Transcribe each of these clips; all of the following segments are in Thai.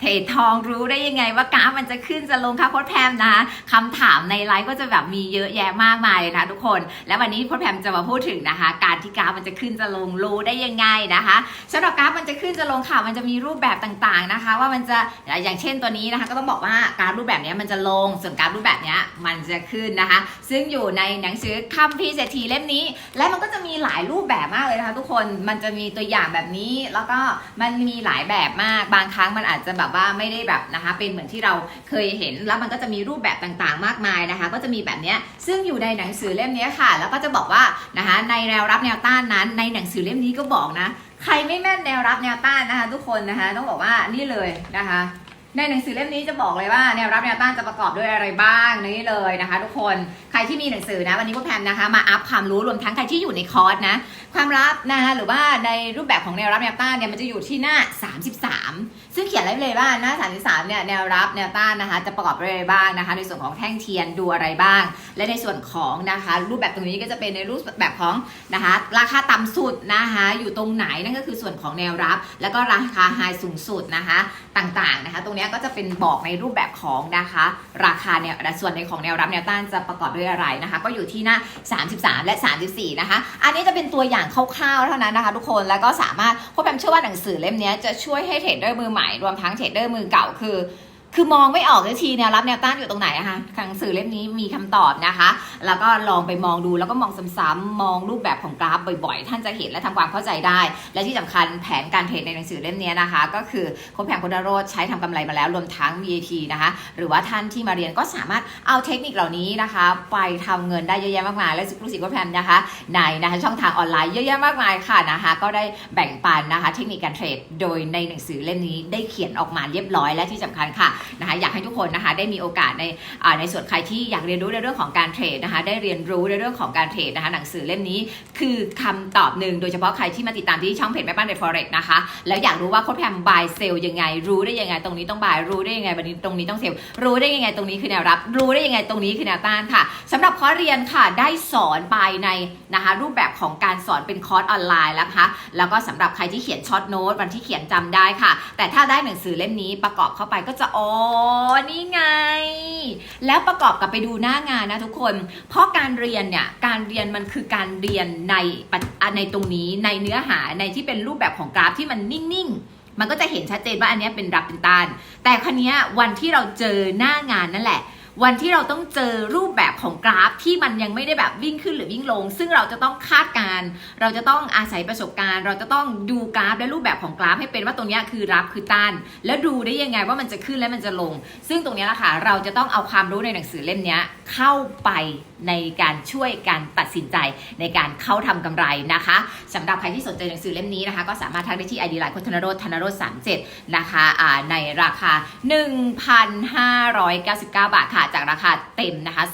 เทรดทองรู้ได้ยังไงว่ากราฟมันจะขึ้นจะลงคะโค้ดแพมนะคะคำถามในไลฟ์ก็จะแบบมีเยอะแยะมากมายเลยนะทุกคน และวันนี้โค้ดแพมจะมาพูดถึงนะคะ การที่กราฟมันจะขึ้นจะลงรู้ได้ยังไงนะคะสำหรับกราฟมันจะขึ้นจะลงค่ะมันจะมีรูปแบบต่างๆนะคะ ว่ามันจะอย่างเช่นตัวนี้นะคะ ก็ต้องบอกว่ากราฟรูปแบบนี้มันจะลงส่วนกราฟรูปแบบนี้มันจะขึ้นนะคะ ซึ่งอยู่ในหนังสือคัมภีร์เศรษฐีเล่มนี้ และมันก็จะมีหลายรูปแบบมากเลยนะคะ ทุกคนมันจะมีตัวอย่างแบบนี้ แล้วก็มันมีหลายแบบมากบางครั้งมันอาจจะแบบว่าไม่ได้แบบนะคะ เป็นเหมือนที่เราเคยเห็นแล้วมันก็จะมีรูปแบบต่างๆ มากมายนะคะ ก็จะมีแบบนี้ซึ่งอยู่ในหนังสือเล่มนี้ค่ะ แล้วก็จะบอกว่านะคะในแนวรับแนวต้านนั้น ในหนังสือเล่มนี้ก็บอกนะ ใครไม่แม่นแนวรับแนวต้านนะคะ ทุกคนนะคะ ต้องบอกว่านี่เลยนะคะในหนังสือเล่มนี้จะบอกเลยว่าแนวรับแนวต้านจะประกอบด้วยอะไรบ้างนี่เลยนะคะ ทุกคน รที่มีหนังสือนะ วันนี้พวกแพมนะคะ มาอัพความรู้รวมทั้งใครที่อยู่ในคอร์สนะ ความลับนะคะหรือว่าในรูปแบบของแนวรับแนวต้านเนี่ยมันจะอยู่ที่หน้า 33 ซึ่งเขียนไว้เลยว่าหน้า 33เนี่ยแนวรับแนวต้านนะคะ จะประกอบด้วยอะไรบ้างนะคะ ในส่วนของแท่งเทียนดูอะไรบ้าง และในส่วนของนะคะ รูปแบบตรงนี้ก็จะเป็นในรูปแบบของนะคะ ราคาต่ำสุดนะคะ อยู่ตรงไหนนั่นก็คือส่วนของแนวรับ แล้วก็ราคาไฮสูงสุดนะคะต่างๆนะคะ ตรงนี้ก็จะเป็นบอกในรูปแบบของนะคะ ราคาเนี่ยส่วนในของแนวรับแนวต้านจะประกอบด้วยอะไรนะคะ ก็อยู่ที่หน้า 33 และ 34 นะคะ อันนี้จะเป็นตัวอย่างคร่าวๆเท่านั้นนะคะ ทุกคนแล้วก็สามารถคุณแพมเชื่อว่าหนังสือเล่มนี้จะช่วยให้เทรดเดอร์มือใหม่รวมทั้งเทรดเดอร์มือเก่าคือ คือมองไม่ออกสักทีแนวรับแนวต้านอยู่ตรงไหนนะคะหนังสือเล่มนี้มีคำตอบนะคะ แล้วก็ลองไปมองดูแล้วก็มองซ้ำๆมองรูปแบบของกราฟบ่อยๆ ท่านจะเห็นและทำความเข้าใจได้ และที่สำคัญแผนการเทรดในหนังสือเล่มนี้นะคะ ก็คือคนแผนคนดโรดใช้ทำกำไรมาแล้วรวมทั้ง VAT นะคะ หรือว่าท่านที่มาเรียนก็สามารถเอาเทคนิคเหล่านี้นะคะ ไปทำเงินได้เยอะแยะมากมาย และรู้สึกว่าแพนนะคะ ในนะคะช่องทางออนไลน์เยอะแยะมากมายค่ะนะคะ ก็ได้แบ่งปันนะคะ เทคนิคการเทรดโดยในหนังสือเล่มนี้ได้เขียนออกมาเรียบร้อยและที่สำคัญค่ะนะคะอยากให้ทุกคนนะคะได้มีโอกาสในในส่วนใครที่อยากเรียนรู้ในเรื่องของการเทรดนะคะได้เรียนรู้ในเรื่องของการเทรดนะคะหนังสือเล่มนี้คือคำตอบหนึ่งโดยเฉพาะใครที่มาติดตามที่ช่องเพจแม่บ้านเดฟอเร็กนะคะแล้วอยากรู้ว่าโค้ดแพมบายเซลยังไง รู้ได้ยังไงตรงนี้ต้องบายรู้ได้ยังไงวันนี้ตรงนี้ต้องเซลรู้ได้ยังไงตรงนี้คือแนวรับ รู้ได้ยังไงตรงนี้คือแนวต้านค่ะสำหรับคอร์สเรียนค่ะได้สอนไปในนะคะรูปแบบของการสอนเป็นคอร์สออนไลน์แล้วคะแล้วก็สำหรับใครที่เขียนช็อตโน้ตวันที่เขียนจำได้ค่ะ แต่ถ้าได้หนังสือเล่มนี้ประกอบเข้าไปก็จะอ๋อนี่ไง แล้วประกอบกับไปดูหน้างานนะทุกคน เพราะการเรียนเนี่ย การเรียนมันคือการเรียนในในตรงนี้ ในเนื้อหา ในที่เป็นรูปแบบของกราฟที่มันนิ่งๆ มันก็จะเห็นชัดเจนว่าอันนี้เป็นรับเป็นต้าน แต่ครั้นี้วันที่เราเจอหน้างานนั่นแหละ วันที่เราต้องเจอรูปแบบของกราฟที่มันยังไม่ได้แบบวิ่งขึ้นหรือวิ่งลง ซึ่งเราจะต้องคาดการเราจะต้องอาศัยประสบการณ์ เราจะต้องดูกราฟและรูปแบบของกราฟให้เป็นว่าตรงนี้คือรับคือต้าน แล้วดูได้ยังไงว่ามันจะขึ้นและมันจะลง ซึ่งตรงนี้แหละค่ะเราจะต้องเอาความรู้ในหนังสือเล่มนี้เข้าไปในการช่วยการตัดสินใจในการเข้าทำกำไรนะคะสำหรับใครที่สนใจหนังสือเล่มนี้นะคะ ก็สามารถทักได้ที่ ID ไลน์คนธนโรธธนโรธ37นะคะอ่าในราคา 1,599 บาทค่ะจากราคาเต็มนะคะ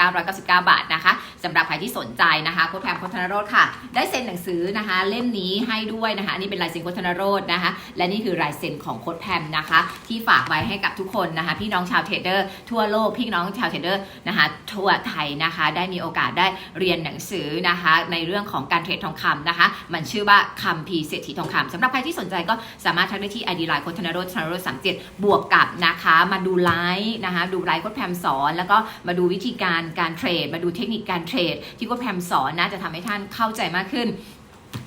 2,999 บาทนะคะสำหรับใครที่สนใจนะคะโค้ดแพมโคนธนโรธค่ะ ได้เซ็นหนังสือนะคะ เล่มนี้ให้ด้วยนะคะอันนี่เป็นลายเซ็นโค้ดธนโรธนะคะ และนี่คือลายเซ็นของโค้ดแพมนะคะ ที่ฝากไว้ให้กับทุกคนนะคะ พี่น้องชาวเทรดเดอร์ทั่วโลกพี่น้องชาวเทรดเดอร์นะคะทั่วไทยนะคะ ได้มีโอกาสได้เรียนหนังสือนะคะ ในเรื่องของการเทรดทองคำนะคะ มันชื่อว่าคัมภีเศรษฐีทองคำสำหรับใครที่สนใจก็สามารถทักได้ที่ ID ไลน์โค้ดธนโรธธนโรธ37บวกกับนะคะมาดูไลฟ์นะคะ ดูไลฟ์โค้ดแพมสอน แล้วก็มาดูวิธีการการเทรด มาดูเทคนิคการเทรด ที่โค้ดแพมสอนนะจะทำให้ท่านเข้าใจมากขึ้น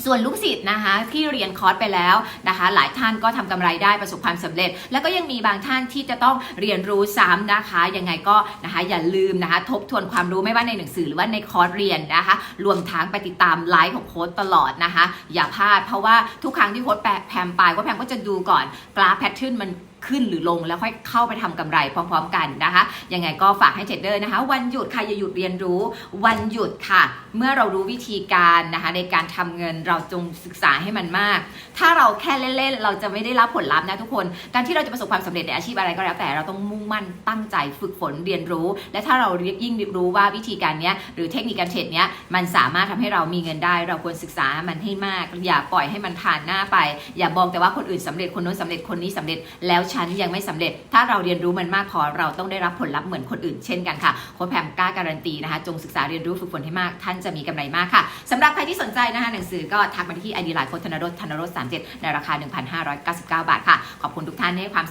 ส่วนลูกศิษย์นะคะที่เรียนคอร์สไปแล้วนะคะ หลายท่านก็ทำกำไรได้ประสบความสำเร็จ แล้วก็ยังมีบางท่านที่จะต้องเรียนรู้ซ้ำนะคะยังไงก็นะคะอย่าลืมนะคะ ทบทวนความรู้ไม่ว่าในหนังสือหรือว่าในคอร์สเรียนนะคะ รวมทั้งไปติดตามไลฟ์ของโค้ดตลอดนะคะ อย่าพลาดเพราะว่าทุกครั้งที่โค้ดแปะแพมไปว่าแพมก็จะดูก่อนกราฟแพทเทิร์นมันขึ้นหรือลงแล้วค่อยเข้าไปทำกำไรพร้อม ๆ กันนะคะ ยังไงก็ฝากให้เทรดเดอร์นะคะ วันหยุดใครอย่าหยุดเรียนรู้ วันหยุดค่ะ เมื่อเรารู้วิธีการนะคะในการทำเงินเราจงศึกษาให้มันมาก ถ้าเราแค่เล่นๆ เราจะไม่ได้รับผลลัพธ์นะทุกคน การที่เราจะประสบความสำเร็จในอาชีพอะไรก็แล้วแต่เราต้องมุ่งมั่นตั้งใจฝึกฝนเรียนรู้ และถ้าเรายิ่งรู้ว่าวิธีการนี้หรือเทคนิคการเทรดเนี้ยมันสามารถทำให้เรามีเงินได้ เราควรศึกษามันให้มาก อย่าปล่อยให้มันผ่านหน้าไป อย่ามองแต่ว่าคนอื่นสำเร็จคนโน้นสำเร็จคนนี้สำเร็จ แล้วฉันยังไม่สำเร็จ ถ้าเราเรียนรู้มันมากพอเราต้องได้รับผลลัพธ์เหมือนคนอื่นเช่นกันค่ะโค้ชแพมกล้าการันตีนะคะ จงศึกษาเรียนรู้ฝึกฝนให้มาก ท่านจะมีกำไรมากค่ะสำหรับใครที่สนใจนะคะหนังสือก็ทักมาที่ไอดีไลน์โค้ชธนรสธนรส37 ในราคา 1,599 บาทค่ะ ขอบคุณทุกท่านที่ให้ความ